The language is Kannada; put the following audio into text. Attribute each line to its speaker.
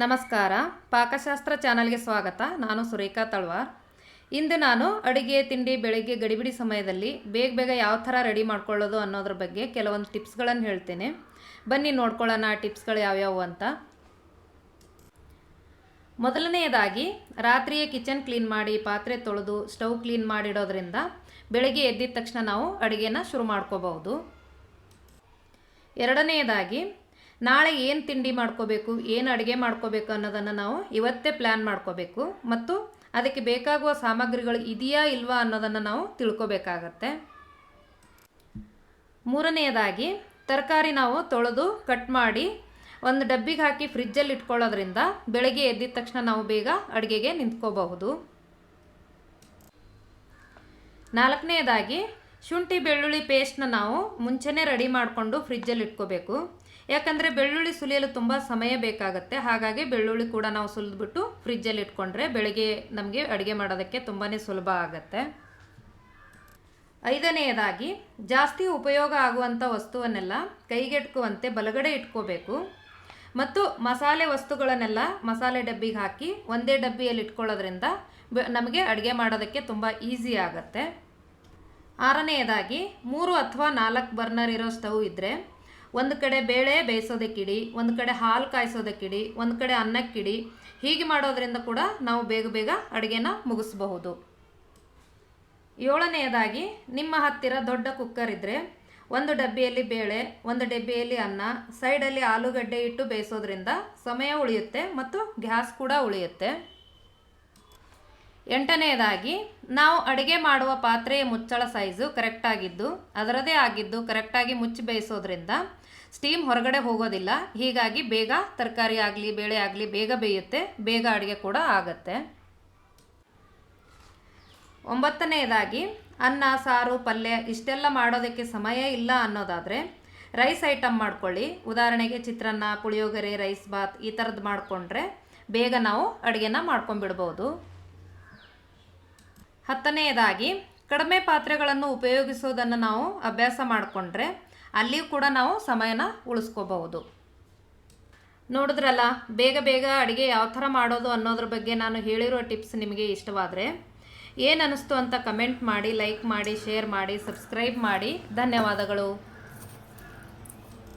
Speaker 1: ನಮಸ್ಕಾರ. ಪಾಕಶಾಸ್ತ್ರ ಚಾನಲ್ಗೆ ಸ್ವಾಗತ. ನಾನು ಸುರೇಖಾ ತಳ್ವಾರ್. ಇಂದು ನಾನು ಅಡುಗೆ, ತಿಂಡಿ, ಬೆಳಗ್ಗೆ, ಗಡಿಬಿಡಿ ಸಮಯದಲ್ಲಿ ಬೇಗ ಬೇಗ ಯಾವ ಥರ ರೆಡಿ ಮಾಡ್ಕೊಳ್ಳೋದು ಅನ್ನೋದ್ರ ಬಗ್ಗೆ ಕೆಲವೊಂದು ಟಿಪ್ಸ್ಗಳನ್ನು ಹೇಳ್ತೇನೆ. ಬನ್ನಿ ನೋಡ್ಕೊಳ್ಳೋಣ ಆ ಟಿಪ್ಸ್ಗಳು ಯಾವ್ಯಾವು ಅಂತ. ಮೊದಲನೆಯದಾಗಿ, ರಾತ್ರಿಯೇ ಕಿಚನ್ ಕ್ಲೀನ್ ಮಾಡಿ, ಪಾತ್ರೆ ತೊಳೆದು, ಸ್ಟೌವ್ ಕ್ಲೀನ್ ಮಾಡಿಡೋದ್ರಿಂದ ಬೆಳಗ್ಗೆ ಎದ್ದಿದ ತಕ್ಷಣ ನಾವು ಅಡುಗೆನ ಶುರು ಮಾಡ್ಕೋಬಹುದು. ಎರಡನೆಯದಾಗಿ ನಾಳೆ ಏನು ತಿಂಡಿ ಮಾಡ್ಕೋಬೇಕು, ಏನು ಅಡುಗೆ ಮಾಡ್ಕೋಬೇಕು ಅನ್ನೋದನ್ನು ನಾವು ಇವತ್ತೇ ಪ್ಲ್ಯಾನ್ ಮಾಡ್ಕೋಬೇಕು. ಮತ್ತು ಅದಕ್ಕೆ ಬೇಕಾಗುವ ಸಾಮಗ್ರಿಗಳು ಇದೆಯಾ ಇಲ್ವಾ ಅನ್ನೋದನ್ನು ನಾವು ತಿಳ್ಕೊಬೇಕಾಗತ್ತೆ. ಮೂರನೆಯದಾಗಿ, ತರಕಾರಿ ನಾವು ತೊಳೆದು ಕಟ್ ಮಾಡಿ ಒಂದು ಡಬ್ಬಿಗೆ ಹಾಕಿ ಫ್ರಿಜ್ಜಲ್ಲಿ ಇಟ್ಕೊಳ್ಳೋದ್ರಿಂದ ಬೆಳಗ್ಗೆ ಎದ್ದಿದ ತಕ್ಷಣ ನಾವು ಬೇಗ ಅಡುಗೆಗೆ ನಿಂತ್ಕೋಬಹುದು. ನಾಲ್ಕನೆಯದಾಗಿ ಶುಂಠಿ ಬೆಳ್ಳುಳ್ಳಿ ಪೇಸ್ಟ್ನ ನಾವು ಮುಂಚೆನೇ ರೆಡಿ ಮಾಡಿಕೊಂಡು ಫ್ರಿಜ್ಜಲ್ಲಿ ಇಟ್ಕೋಬೇಕು. ಯಾಕಂದರೆ ಬೆಳ್ಳುಳ್ಳಿ ಸುಲಿಯಲು ತುಂಬ ಸಮಯ ಬೇಕಾಗುತ್ತೆ. ಹಾಗಾಗಿ ಬೆಳ್ಳುಳ್ಳಿ ಕೂಡ ನಾವು ಸುಲಿದ್ಬಿಟ್ಟು ಫ್ರಿಜ್ಜಲ್ಲಿ ಇಟ್ಕೊಂಡ್ರೆ ಬೆಳಗ್ಗೆ ನಮಗೆ ಅಡುಗೆ ಮಾಡೋದಕ್ಕೆ ತುಂಬಾ ಸುಲಭ ಆಗುತ್ತೆ. ಐದನೆಯದಾಗಿ, ಜಾಸ್ತಿ ಉಪಯೋಗ ಆಗುವಂಥ ವಸ್ತುವನ್ನೆಲ್ಲ ಕೈಗೆಟುಕುವಂತೆ ಬಲಗಡೆ ಇಟ್ಕೋಬೇಕು. ಮತ್ತು ಮಸಾಲೆ ವಸ್ತುಗಳನ್ನೆಲ್ಲ ಮಸಾಲೆ ಡಬ್ಬಿಗೆ ಹಾಕಿ ಒಂದೇ ಡಬ್ಬಿಯಲ್ಲಿ ಇಟ್ಕೊಳ್ಳೋದ್ರಿಂದ ನಮಗೆ ಅಡುಗೆ ಮಾಡೋದಕ್ಕೆ ತುಂಬ ಈಸಿ ಆಗುತ್ತೆ. ಆರನೆಯದಾಗಿ, ಮೂರು ಅಥವಾ ನಾಲ್ಕು ಬರ್ನರ್ ಇರೋ ಸ್ಟವ್ ಇದ್ದರೆ ಒಂದು ಕಡೆ ಬೇಳೆ ಬೇಯಿಸೋದಕ್ಕಿಡಿ ಒಂದು ಕಡೆ ಹಾಲು ಕಾಯಿಸೋದಕ್ಕಿಡಿ ಒಂದು ಕಡೆ ಅನ್ನಕ್ಕಿಡಿ ಹೀಗೆ ಮಾಡೋದರಿಂದ ಕೂಡ ನಾವು ಬೇಗ ಬೇಗ ಅಡುಗೆನ ಮುಗಿಸ್ಬಹುದು. ಏಳನೆಯದಾಗಿ, ನಿಮ್ಮ ಹತ್ತಿರ ದೊಡ್ಡ ಕುಕ್ಕರ್ ಇದ್ದರೆ ಒಂದು ಡಬ್ಬಿಯಲ್ಲಿ ಬೇಳೆ, ಒಂದು ಡಬ್ಬಿಯಲ್ಲಿ ಅನ್ನ, ಸೈಡಲ್ಲಿ ಆಲೂಗಡ್ಡೆ ಇಟ್ಟು ಬೇಯಿಸೋದ್ರಿಂದ ಸಮಯ ಉಳಿಯುತ್ತೆ ಮತ್ತು ಗ್ಯಾಸ್ ಕೂಡ ಉಳಿಯುತ್ತೆ. ಎಂಟನೆಯದಾಗಿ, ನಾವು ಅಡುಗೆ ಮಾಡುವ ಪಾತ್ರೆಯ ಮುಚ್ಚಳ ಸೈಜು ಕರೆಕ್ಟಾಗಿದ್ದು ಅದರದೇ ಆಗಿದ್ದು ಕರೆಕ್ಟಾಗಿ ಮುಚ್ಚಿ ಬೇಯಿಸೋದ್ರಿಂದ ಸ್ಟೀಮ್ ಹೊರಗಡೆ ಹೋಗೋದಿಲ್ಲ. ಹೀಗಾಗಿ ಬೇಗ ತರಕಾರಿ ಆಗಲಿ, ಬೇಳೆ ಆಗಲಿ ಬೇಗ ಬೇಯುತ್ತೆ, ಬೇಗ ಅಡುಗೆ ಕೂಡ ಆಗುತ್ತೆ. ಒಂಬತ್ತನೆಯದಾಗಿ, ಅನ್ನ, ಸಾರು, ಪಲ್ಯ ಇಷ್ಟೆಲ್ಲ ಮಾಡೋದಕ್ಕೆ ಸಮಯ ಇಲ್ಲ ಅನ್ನೋದಾದರೆ ರೈಸ್ ಐಟಮ್ ಮಾಡ್ಕೊಳ್ಳಿ. ಉದಾಹರಣೆಗೆ ಚಿತ್ರಾನ್ನ, ಪುಳಿಯೋಗರೆ ರೈಸ್ ಬಾತ್ ಈ ಥರದ್ದು ಮಾಡಿಕೊಂಡ್ರೆ ಬೇಗ ನಾವು ಅಡುಗೆನ ಮಾಡ್ಕೊಂಡ್ಬಿಡ್ಬೋದು. ಹತ್ತನೆಯದಾಗಿ, ಕಡಿಮೆ ಪಾತ್ರೆಗಳನ್ನು ಉಪಯೋಗಿಸೋದನ್ನು ನಾವು ಅಭ್ಯಾಸ ಮಾಡಿಕೊಂಡ್ರೆ ಅಲ್ಲಿಯೂ ಕೂಡ ನಾವು ಸಮಯನ ಉಳಿಸ್ಕೋಬಹುದು. ನೋಡಿದ್ರಲ್ಲ, ಬೇಗ ಬೇಗ ಅಡುಗೆ ಯಾವ ಥರ ಮಾಡೋದು ಅನ್ನೋದ್ರ ಬಗ್ಗೆ ನಾನು ಹೇಳಿರೋ ಟಿಪ್ಸ್ ನಿಮಗೆ ಇಷ್ಟವಾದರೆ, ಏನು ಅನ್ನಿಸ್ತು ಅಂತ ಕಮೆಂಟ್ ಮಾಡಿ, ಲೈಕ್ ಮಾಡಿ, ಶೇರ್ ಮಾಡಿ, ಸಬ್ಸ್ಕ್ರೈಬ್ ಮಾಡಿ. ಧನ್ಯವಾದಗಳು.